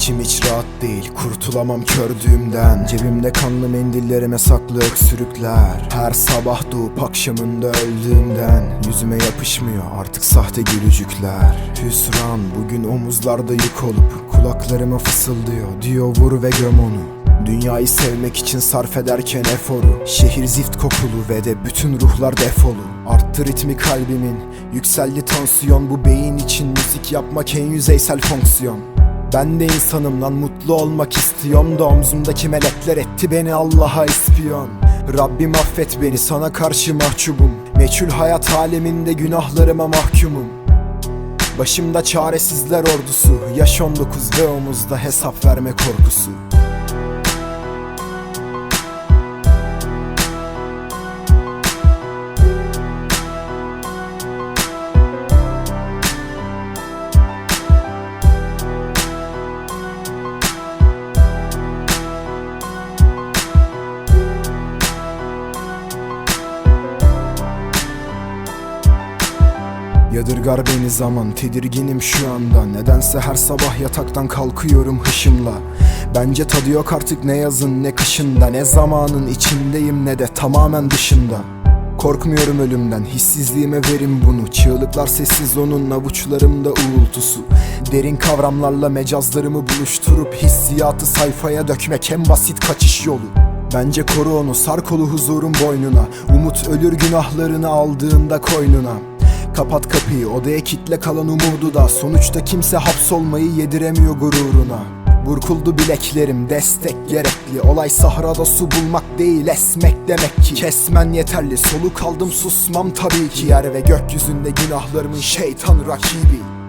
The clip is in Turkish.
İçim hiç rahat değil kurtulamam kördüğümden Cebimde kanlı mendillerime saklı öksürükler Her sabah doğup akşamında öldüğümden. Yüzüme yapışmıyor artık sahte gülücükler. Hüsran bugün omuzlarda yük olup Kulaklarıma fısıldıyor. Diyor vur ve göm onu. Dünyayı sevmek için sarf ederken eforu. Şehir zift kokulu ve de bütün ruhlar defolu. Arttı ritmi kalbimin. Yükseldi tansiyon. Bu beyin için Müzik yapmak en yüzeysel fonksiyon ben de insanım lan mutlu olmak istiyorum da omzumdaki melekler etti beni Allah'a ispiyon. Rabbim affet beni sana karşı mahcubum. Meçhul hayat aleminde günahlarıma mahkumum. Başımda çaresizler ordusu Yaş 19 ve omuzda hesap verme korkusu Yadırgar beni zaman tedirginim şu anda. Nedense her sabah yataktan kalkıyorum hışımla. Bence tadı yok artık ne yazın ne kışında. Ne zamanın içindeyim ne de tamamen dışında. Korkmuyorum ölümden hissizliğime verin bunu. Çığlıklar sessiz onun avuçlarımda uğultusu. Derin kavramlarla mecazlarımı buluşturup Hissiyatı sayfaya dökmek en basit kaçış yolu. Bence koru onu sar kolu huzurun boynuna. Umut ölür günahlarını aldığında koynuna Kapat kapıyı odaya kitle kalan umudu da. Sonuçta kimse hapsolmayı yediremiyor gururuna. Burkuldu bileklerim destek gerekli. Olay sahrada su bulmak değil esmek demek ki. Kesmen yeterli soluk aldım susmam tabii ki. Yer ve gökyüzünde günahlarımın şeytan rakibi